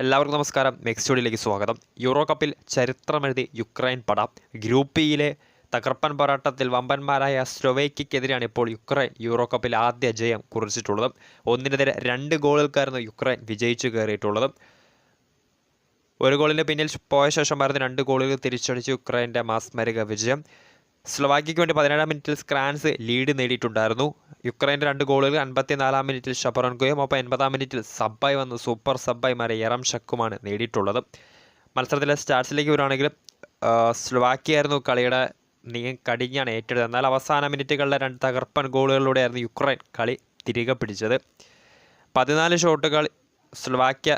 എല്ലാവർക്കും നമസ്കാരം. നെക്സ്റ്റോഡിയിലേക്ക് സ്വാഗതം. യൂറോ കപ്പിൽ ചരിത്രമെഴുതി യുക്രൈൻ പട. ഗ്രൂപ്പ് ഇയിലെ തകർപ്പൻ പോരാട്ടത്തിൽ വമ്പന്മാരായ സ്ലൊവേക്കിക്കെതിരെയാണ് ഇപ്പോൾ യുക്രൈൻ യൂറോ കപ്പിൽ ആദ്യ ജയം കുറിച്ചിട്ടുള്ളത്. ഒന്നിനെതിരെ രണ്ട് ഗോളുകൾക്കായിരുന്നു യുക്രൈൻ വിജയിച്ചു കയറിയിട്ടുള്ളത്. ഒരു ഗോളിന് പിന്നിൽ പോയ ശേഷം ശേഷമായിരുന്നു രണ്ട് ഗോളുകൾ തിരിച്ചടിച്ച് യുക്രൈന്റെ മാസ്മരിക വിജയം. സ്ലൊവാക്കിക്ക് വേണ്ടി പതിനേഴാം മിനിറ്റിൽ സ്ക്രാൻസ് ലീഡ് നേടിയിട്ടുണ്ടായിരുന്നു. യുക്രൈന്റെ രണ്ട് ഗോളുകൾ അൻപത്തിനാലാം മിനിറ്റിൽ ഷപ്പറൻകോയും ഒപ്പം എൺപതാം മിനിറ്റിൽ സബ്ബായി വന്ന് സൂപ്പർ സബ്ബായി മാറിയ എറം ഷക്കുമാണ് നേടിയിട്ടുള്ളത്. മത്സരത്തിലെ സ്റ്റാറ്റ്സിലേക്ക് വരുവാണെങ്കിൽ സ്ലൊവാക്കിയായിരുന്നു കളിയുടെ നീ കടിഞ്ഞാണ് ഏറ്റെടുത്തത്. എന്നാൽ അവസാന മിനിറ്റുകളിലെ രണ്ട് തകർപ്പൻ ഗോളുകളിലൂടെയായിരുന്നു യുക്രൈൻ കളി തിരികെ പിടിച്ചത്. പതിനാല് ഷോട്ടുകൾ സ്ലോവാക്യ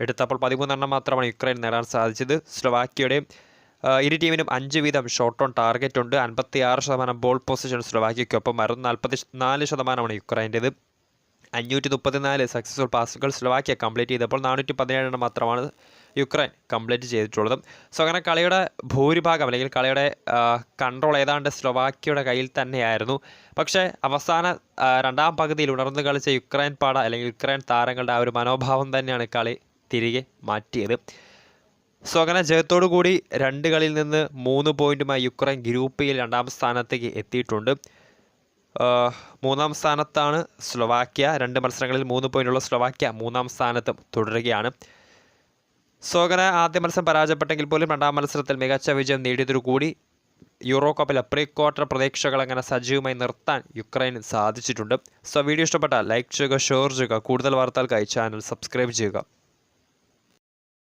എടുത്തപ്പോൾ പതിമൂന്നെണ്ണം മാത്രമാണ് യുക്രൈൻ നേടാൻ സാധിച്ചത്. സ്ലൊവാക്യയുടെ ആ, ഇരു ടീമിനും അഞ്ച് വീതം ഷോട്ട് ഓൺ ടാർഗറ്റ് ഉണ്ട്. അൻപത്തി ആറ് ശതമാനം ബോൾ പൊസിഷൻ സ്ലോവാക്കിയയ്ക്കൊപ്പം വരുന്നു നാൽപ്പത്തി നാല് ശതമാനമാണ് യുക്രൈന്റേത്. അഞ്ഞൂറ്റി മുപ്പത്തിനാല് സക്സസ്ഫുൾ പാസുകൾ സ്ലോവാക്കിയ കംപ്ലീറ്റ് ചെയ്തപ്പോൾ നാനൂറ്റി പതിനേഴെണ്ണം മാത്രമാണ് യുക്രൈൻ കംപ്ലീറ്റ് ചെയ്തിട്ടുള്ളത്. സോ അങ്ങനെ കളിയുടെ ഭൂരിഭാഗം അല്ലെങ്കിൽ കളിയുടെ കൺട്രോൾ ഏതാണ്ട് സ്ലോവാക്കിയുടെ കയ്യിൽ തന്നെയായിരുന്നു. പക്ഷേ അവസാന രണ്ടാം പകുതിയിൽ ഉണർന്നു കളിച്ച യുക്രൈൻ പാട അല്ലെങ്കിൽ യുക്രൈൻ താരങ്ങളുടെ ആ ഒരു മനോഭാവം തന്നെയാണ് കളി തിരികെ മാറ്റിയത്. സോ അങ്ങനെ ജയത്തോടു കൂടി രണ്ട് കളിയിൽ നിന്ന് മൂന്ന് പോയിന്റുമായി യുക്രൈൻ ഗ്രൂപ്പിൽ രണ്ടാം സ്ഥാനത്തേക്ക് എത്തിയിട്ടുണ്ട്. മൂന്നാം സ്ഥാനത്താണ് സ്ലൊവാക്യ. രണ്ട് മത്സരങ്ങളിൽ മൂന്ന് പോയിന്റുള്ള സ്ലൊവാക്യ മൂന്നാം സ്ഥാനത്തും തുടരുകയാണ്. സോ അങ്ങനെ ആദ്യ മത്സരം പരാജയപ്പെട്ടെങ്കിൽ പോലും രണ്ടാം മത്സരത്തിൽ മികച്ച വിജയം നേടിയതോടുകൂടി യൂറോ കപ്പിലെ പ്രീ ക്വാർട്ടർ പ്രതീക്ഷകൾ അങ്ങനെ സജീവമായി നിർത്താൻ യുക്രൈന് സാധിച്ചിട്ടുണ്ട്. സോ വീഡിയോ ഇഷ്ടപ്പെട്ടാൽ ലൈക്ക് ചെയ്യുക ഷെയർ ചെയ്യുക കൂടുതൽ വാർത്തകൾക്കായി ചാനൽ സബ്സ്ക്രൈബ് ചെയ്യുക.